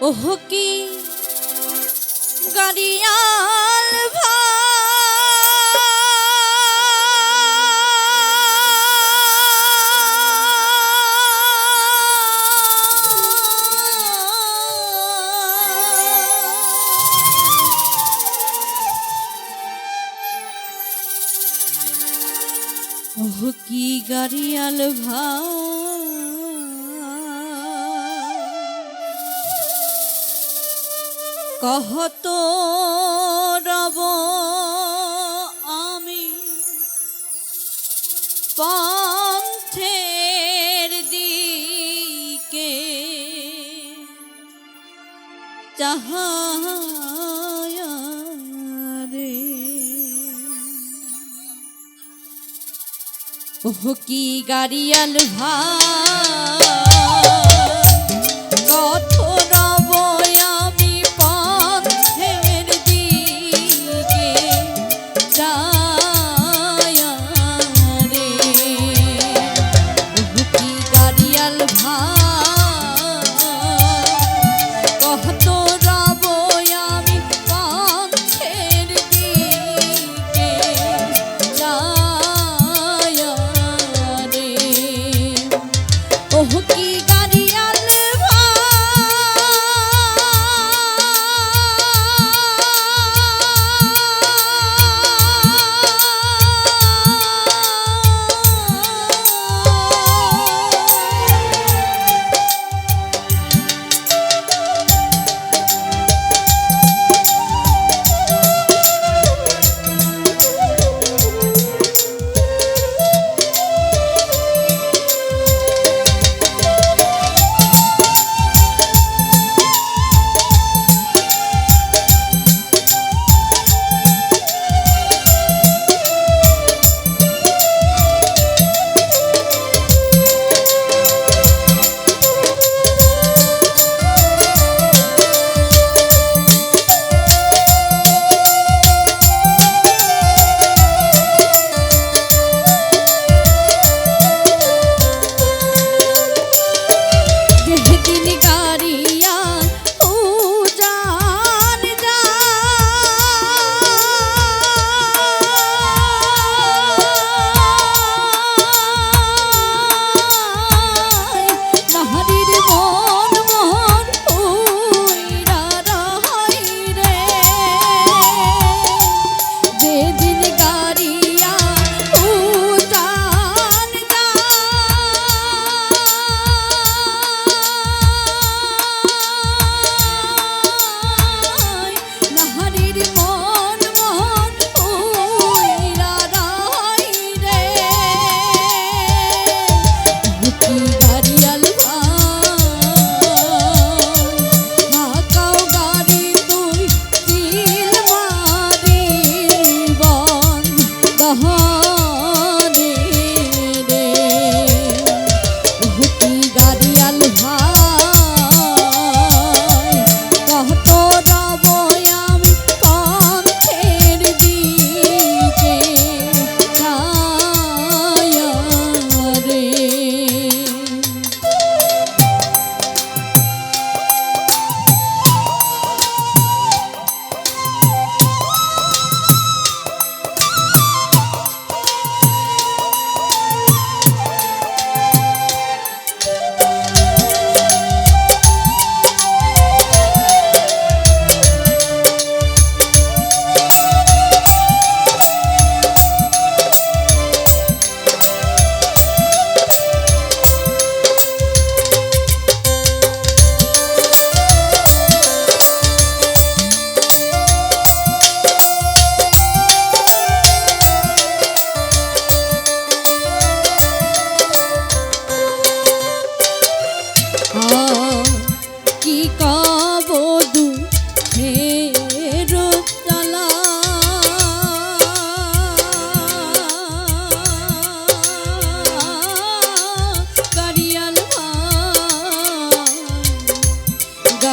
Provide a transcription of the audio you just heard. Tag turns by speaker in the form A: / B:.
A: ওহ কি গাড়িয়াল ওহ কি গাড়িয়াল ভাই। কহত রব আমি পথের দিকে চাহারে ও কি গাড়িয়াল ভাই।